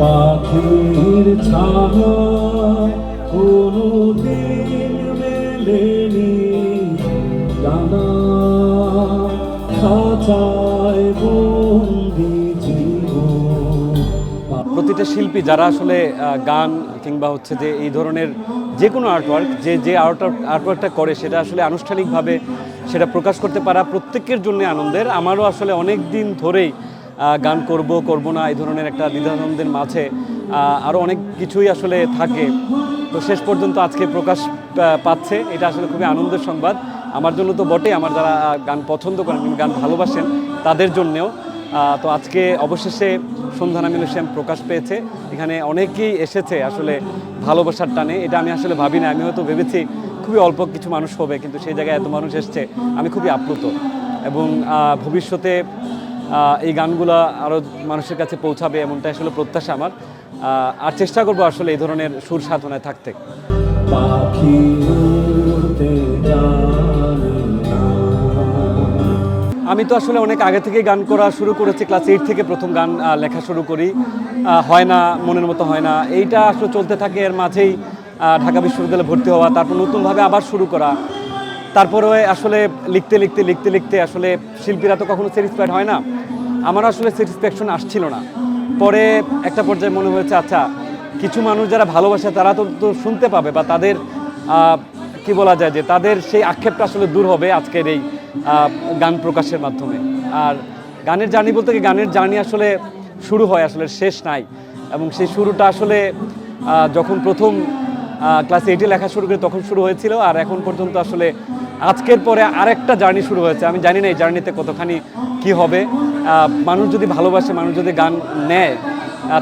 পাখির কোনো দিন মেলেনি প্রতিটা শিল্পী যারা আসলে গান কিংবা হচ্ছে যে এই ধরনের যে কোনো আর্টওয়ার্ক যে যে আর্ট আর্টওয়ার্কটা করে, সেটা আসলে আনুষ্ঠানিকভাবে সেটা প্রকাশ করতে পারা প্রত্যেকের জন্য আনন্দের। আমারও আসলে অনেক দিন ধরেই গান করব করব না, এই ধরনের একটা দ্বিধানন্দের মাঝে আরও অনেক কিছুই আসলে থাকে। তো শেষ পর্যন্ত আজকে প্রকাশ পাচ্ছে। এটা আসলে খুবই আনন্দের সংবাদ। আমার জন্য তো বটেই, আমার যারা গান পছন্দ করেন গান ভালোবাসেন, তাদের জন্যেও। তো আজকে অবশেষে সন্ধ্যা নামিল শ্যাম প্রকাশ পেয়েছে। এখানে অনেকেই এসেছে আসলে ভালোবাসার টানে। এটা আমি আসলে ভাবি না, আমি হয়তো ভেবেছি খুবই অল্প কিছু মানুষ হবে, কিন্তু সেই জায়গায় এত মানুষ এসছে, আমি খুবই আপ্লুত। এবং ভবিষ্যতে এই গানগুলো আরও মানুষের কাছে পৌঁছাবে এমনটা আসলে প্রত্যাশা আমার। আর চেষ্টা করব আসলে এই ধরনের সুর সাধনায় থাকতে। আমি তো আসলে অনেক আগে থেকে গান করা শুরু করেছি ক্লাস এইট থেকে প্রথম গান লেখা শুরু করি। হয় না মনের মতো হয় না। এইটা আসলে চলতে থাকে এর মাঝেই ঢাকা বিশ্ববিদ্যালয়ে ভর্তি হওয়া তারপর নতুনভাবে আবার শুরু করা। তারপরে আসলে লিখতে লিখতে লিখতে লিখতে আসলে শিল্পীরা তো কখনো স্যাটিসফাইড হয় না। আমার আসলে স্যাটিসফ্যাকশন আসছিল না। পরে একটা পর্যায়ে মনে হয়েছে আচ্ছা কিছু মানুষ যারা ভালোবাসে তারা তো তো শুনতে পাবে বা তাদের কি বলা যায় যে তাদের সেই আক্ষেপটা আসলে দূর হবে আজকের এই গান প্রকাশের মাধ্যমে। আর গানের জার্নি বলতে কি, গানের জার্নি আসলে শুরু হয়, আসলে শেষ নাই। এবং সেই শুরুটা আসলে যখন প্রথম ক্লাস এইটে লেখা শুরু করে, তখন শুরু হয়েছিল। আর এখন পর্যন্ত আসলে আজকের পরে আরেকটা জার্নি শুরু হয়েছে। আমি জানি না এই জার্নিতে কতখানি কি হবে। মানুষ যদি ভালোবাসে, মানুষ যদি গান নেয়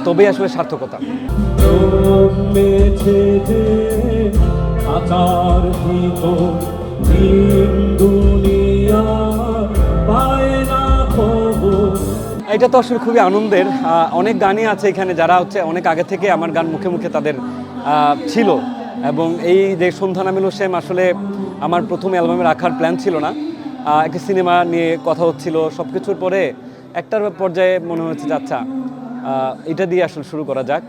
তবেই আসলে সার্থকতা। এটা তো আসলে খুবই আনন্দের। অনেক গানই আছে এখানে যারা হচ্ছে অনেক আগে থেকে আমার গান মুখে মুখে তাদের ছিল। এবং এই যে সন্ধ্যা নামিল সেম আসলে আমার প্রথম অ্যালবামে রাখার প্ল্যান ছিল না। একটি সিনেমা নিয়ে কথা হচ্ছিল সব কিছুর পরে একটার পর্যায়ে মনে হচ্ছে যে আচ্ছা এটা দিয়ে আসলে শুরু করা যাক।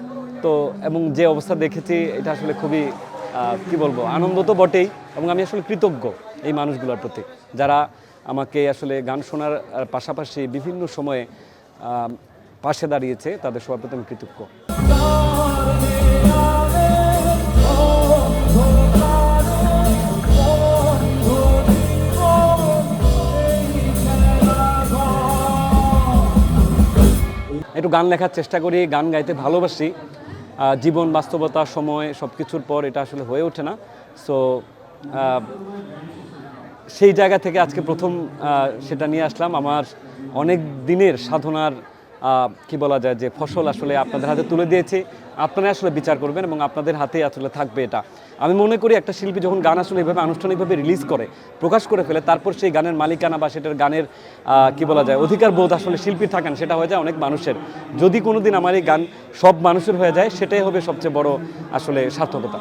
তো, এবং যে অবস্থা দেখেছি, এটা আসলে খুবই কি বলব, আনন্দ তো বটেই এবং আমি আসলে কৃতজ্ঞ এই মানুষগুলোর প্রতি যারা আমাকে আসলে গান শোনার পাশাপাশি বিভিন্ন সময়ে পাশে দাঁড়িয়েছে, তাদের সবার প্রতি আমি কৃতজ্ঞ। একটু গান লেখার চেষ্টা করি, গান গাইতে ভালোবাসি। জীবন, বাস্তবতা, সময় সব কিছুর পর এটা আসলে হয়ে ওঠে না। সো সেই জায়গা থেকে আজকে প্রথম সেটা নিয়ে আসলাম। আমার অনেক দিনের সাধনার কি বলা যায় যে ফসল আসলে আপনাদের হাতে তুলে দিয়েছি। আপনারা আসলে বিচার করবেন এবং আপনাদের হাতেই আসলে থাকবে এটা। আমি মনে করি একটা শিল্পী যখন গান আসলে এইভাবে আনুষ্ঠানিকভাবে রিলিজ করে, প্রকাশ করে ফেলে, তারপর সেই গানের মালিকানা বা সেটার গানের কি বলা যায়, অধিকার বোধ আসলে শিল্পী থাকেন, সেটা হয়ে যায় অনেক মানুষের। যদি কোনো দিন আমার এই গান সব মানুষের হয়ে যায়, সেটাই হবে সবচেয়ে বড় আসলে সার্থকতা।